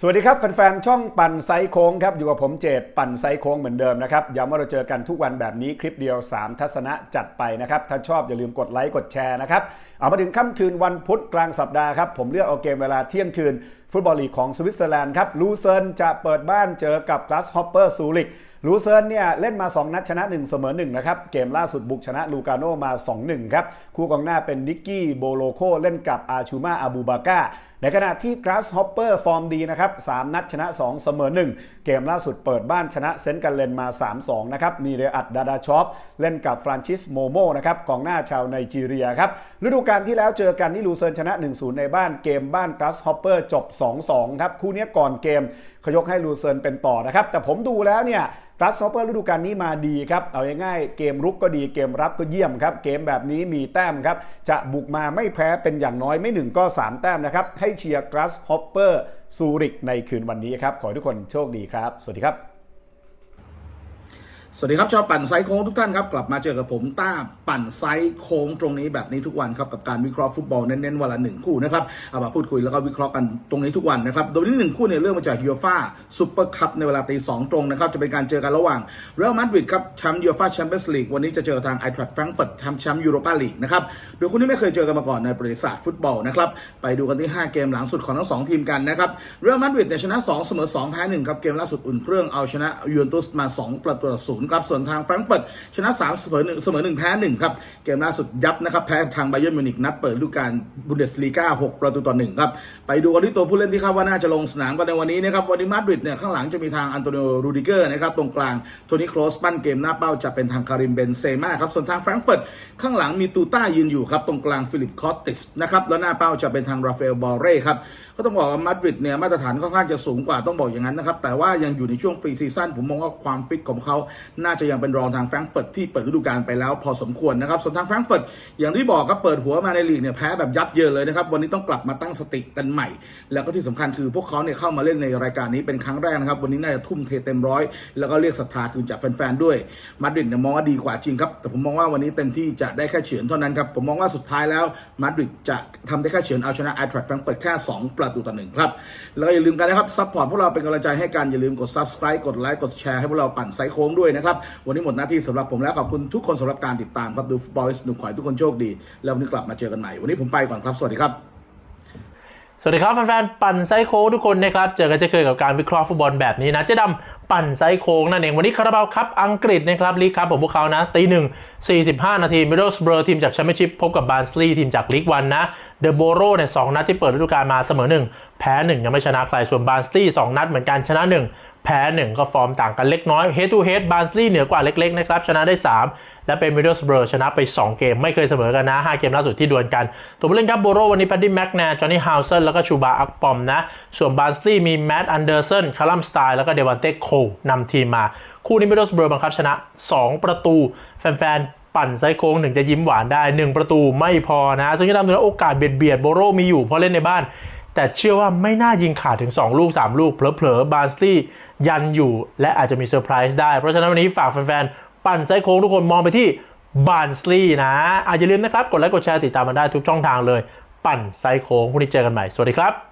สวัสดีครับแฟนๆ ช่องปั่นไซโค้งครับ อยู่กับผมเจตปั่นไซโค้งเหมือนเดิมนะครับย้ำว่าเราเจอกันทุกวันแบบนี้คลิปเดียว 3 ทัศนะจัดไปนะครับ ถ้าชอบอย่าลืมกดไลค์กดแชร์นะครับ เอามาถึงค่ำคืนวันพุธกลางสัปดาห์ครับ ผมเลือกเอาเกมเวลาเที่ยงคืน ฟุตบอลลีกของสวิตเซอร์แลนด์ครับลูเซิร์นจะเปิดบ้านเจอกับกลาสฮอปเปอร์ซูริกลูเซิร์นเนี่ยเล่นมา 2 นัดชนะ 1 เสมอ1นะครับเกมล่าสุดบุกชนะลูกาโนมา 2-1 ครับคู่กองหน้าเป็นนิกกี้โบโลโคเล่นกับอาชูมาอาบูบาก้า ในขณะที่กราสฮอปเปอร์ฟอร์มดีนะครับ3นัดชนะ 2 เสมอ 1 เกมล่าสุดเปิดบ้านชนะเซนต์กันเลนมา 3-2 นะครับมีเรอัดดาดาชอปเล่นกับฟรานชิสโมโมนะครับกองหน้าชาวไนจีเรียครับฤดูกาลที่แล้วเจอกันที่ลูเซิร์นชนะ 1-0 ในบ้านเกมบ้านกราสฮอปเปอร์จบ 2-2 ครับคู่นี้ก่อนเกม เขายกให้ลูเซิร์นเป็นต่อนะครับ แต่ผมดูแล้วเนี่ยรัสฮอปเปอร์ฤดูกาลนี้มาดีครับ เอาง่ายๆเกมรุกก็ดีเกมรับก็เยี่ยมครับ เกมแบบนี้มีแต้มครับ จะบุกมาไม่แพ้เป็นอย่างน้อยไม่หนึ่งก็3แต้มนะครับ ให้เชียร์กรัสฮอปเปอร์ซูริกในคืนวันนี้ครับ ขอให้ทุกคนโชคดีครับ สวัสดีครับ สวัสดีครับชาวปั่นไซส์โค้งทุกท่านครับ กลับมาเจอกับผมต้าปั่นไซส์โค้งตรงนี้แบบนี้ทุกวันครับ กับการวิเคราะห์ฟุตบอลเน้นๆวันละหนึ่งคู่นะครับเอามาพูดคุยแล้วก็วิเคราะห์กันตรงนี้ทุกวันนะครับ โดยนี้หนึ่งคู่เนี่ยเรื่องมาจากยูฟ่าซูเปอร์คัพในเวลาตีสองตรงนะครับ จะเป็นการเจอกันระหว่างเรอัลมาดริดครับแชมป์ยูฟ่าแชมเปี้ยนส์ลีกวันนี้จะเจอทางไอทรัคแฟรงก์เฟิร์ตแชมป์แชมป์ยูโรปาลีกนะครับโดยคู่นี้ไม่เคยเจอกันมาก่อนในประวัติศาสตร์ฟุตบอลนะครับไปดูกันที่ 5 เกมหลังสุดของทั้งสองทีมกันนะครับเรอัลมาดริดเนี่ยชนะ2เสมอ2แพ้1ครับเกมล่าสุดอุ่นเครื่องเอาชนะยูเวนตุสมา 2 ประตูต่อศูนย์ครับส่วนทางแฟรงก์เฟิร์ตชนะ3เสมอ1เสมอ1แพ้1ครับเกมล่าสุดยับนะครับแพ้ทางไบเยอร์มิวนิกนัดเปิดฤดูกาลบุนเดสลีกา6ประตูต่อ1ครับไปดูกันที่ตัวผู้เล่นที่คาดว่าน่าจะลงสนามกันในวันนี้นะครับวันนี้มาดริดเนี่ยข้างหลังจะมีทางอันโตนิโอรูดิเกอร์นะครับตรงกลางโทนี่โครสปั้นเกมหน้าเป้าจะเป็นทางคาริมเบนเซม่าครับส่วนทางแฟรงก์เฟิร์ตข้างหลังมีตูต้ายืนอยู่ครับตรงกลางฟิลิปคอตติสนะครับแล้วหน้าเป้าจะเป็นทางราฟาเอลบอเร่ครับก็ต้องบอกว่ามาดริดเนี่ยมาตรฐานค่อนข้างจะสูงกว่าต้องบอกอย่างนั้นนะครับแต่ว่ายังอยู่ในช่วงปรีซีซั่นผมมองว่าความฟิตของเขาน่าจะยังเป็นรองทางแฟรงก์เฟิร์ตที่เปิดฤดูกาลไปแล้วพอสมควรนะครับส่วนทางแฟรงก์เฟิร์ตอย่างที่บอกครับเปิดหัวมาในลีกเนี่ยแพ้แบบยับเยินเลยนะครับวันนี้ต้องกลับมาตั้งสติกันใหม่ แล้วก็ที่สำคัญคือพวกเขาเนี่ยเข้ามาเล่นในรายการนี้เป็นครั้งแรกนะครับวันนี้น่าจะทุ่มเทเต็มร้อยแล้วก็เรียกศรัทธาคืนจากแฟนๆด้วยมาดริดเนี่ยมองว่าดีกว่าจริงครับแต่ผมมองว่าวันนี้เต็มที่จะได้แค่เฉือนเท่านั้นครับผมมองว่าสุดท้ายแล้วมาดริดจะทำได้แค่เฉือนเอาชนะไอทรัคแฟรงก์เฟิร์ตแค่ 2 ประตูต่อหนึ่งครับแล้วก็อย่าลืมกันนะครับซัพพอร์ตพวกเราเป็นกำลังใจให้กันอย่าลืมกด subscribe กดไลค์กดแชร์ให้พวกเราปั่นไซโค้งด้วยนะครับ วันนี้หมดหน้าที่สำหรับผมแล้วขอบคุณทุกคนสำหรับการติดตามครับดูฟุตบอลสนุกขอให้ทุกคนโชคดี แล้ววันนี้กลับมาเจอกันใหม่วันนี้ผมไปก่อนครับ สวัสดีครับสวัสดีครับแฟนๆปั่นไซโค้ทุกคนนะครับ เจอกันจะเคยกับการวิเคราะห์ฟุตบอลแบบนี้นะ เจ๊ดำปั่นไซโค้งนั่นเอง วันนี้คาราบาวครับ อังกฤษนะครับลีกครับของพวกเขานะตีหนึ่ง45นาทีมิดเดิลสเบอร์ทีมจากแชมเปี้ยนชิพพบกับบาร์สลีย์ทีมจากลีกวันนะเดอะโบโรเนี่ยสองนัดที่เปิดฤดูกาลมาเสมอ1แพ้1ยังไม่ชนะใครส่วนบาร์สลีย์สองนัดเหมือนกันชนะ1 แพ้ 1 ก็ฟอร์มต่างกันเล็กน้อยเฮดทูเฮดบาร์สลีย์เหนือกว่าเล็กๆนะครับชนะได้ 3 และเป็นมิดเดิลสเบอร์ชนะไป 2 เกม ไม่เคยเสมอกันนะ 5 เกมล่าสุดที่ดวลกัน ตัวผู้เล่นครับโบโรวันนี้แพดดี้แม็กนาจอห์นนี่ฮาวเซนแล้วก็ชูบาอักปอมนะ ส่วนบาร์สลีย์มีแมตต์อันเดอร์สันคารัมสไตล์แล้วก็เดวันเต้โคนำทีมมา คู่นี้มิดเดิลสเบอร์บังคับชนะ 2 ประตูแฟนๆปั่นไซโค้งถึงจะยิ้มหวานได้ 1 ประตูไม่พอนะ ซึ่งจะทำให้โอกาสเบียดเบียดโบโรมีอยู่เพราะเล่นในบ้าน แต่เชื่อว่าไม่น่ายิงขาดถึง 2 ลูก 3 ลูก เผลอๆบาร์สลีย์ยันอยู่ และอาจจะมีเซอร์ไพรส์ได้ เพราะฉะนั้นวันนี้ฝากแฟนๆ ปั่นไซโค้งทุกคนมองไปที่บาร์สลีย์นะอาอย่าลืมนะครับ กดไลค์กดแชร์ติดตามมาได้ทุกช่องทางเลย ปั่นไซโค้งพรุ่งนี้เจอกันใหม่ สวัสดีครับ